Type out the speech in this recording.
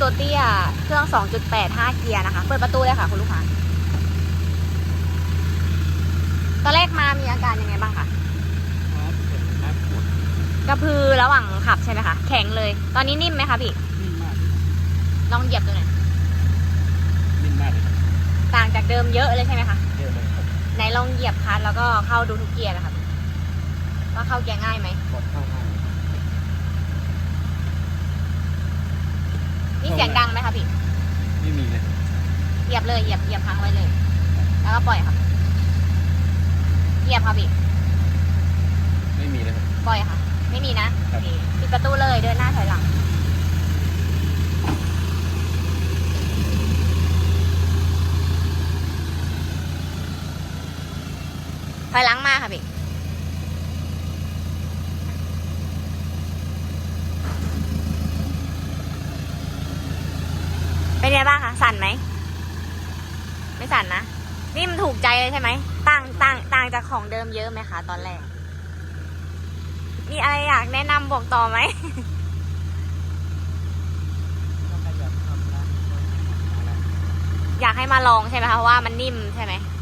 ตัวเตี้ย เครื่อง 2.8 5 เกียร์นะคะ เปิดประตูเลยค่ะคุณลูกค้า ตอนแรกมามีอาการยังไงบ้างคะครับเป็นครับปวดกระพือระหว่างขับใช่ไหมคะ แข็งเลย ตอนนี้นิ่มไหมคะพี่ นิ่มมาก ลองเหยียบดูหน่อย นิ่มมากเลยครับต่างจากเดิมเยอะเลยใช่ไหมคะ เยอะเลยครับไหนลองเหยียบคลันแล้วก็เข้าดูทุกเกียร์นะคะว่าเข้าเกียร์ง่ายไหมปวดเข้าห้าง เสียงดังไหมคะพี่ ไม่มีเลย เหยียบเลย เหยียบ เหยียบค้างไว้เลย แล้วก็ปล่อยครับ เหยียบค่ะพี่ ไม่มีเลยครับ ปล่อยค่ะ ไม่มีนะครัโอบเคปิดประตูเลยเดินหน้าถอยหลังถอยหลังมาค่ะพี่ เป็นไง บ้างคะ สั่นไหม ไม่สั่นนะ นี่มันถูกใจเลยใช่ไหม ต่างต่างต่างจากของเดิมเยอะไหมคะ ตอนแรก มีอะไรอยากแนะนำบอกต่อไหมก็ขยับทำนะอยากให้มาลองใช่ไหมคะเพราะว่ามันนิ่มใช่ไหมค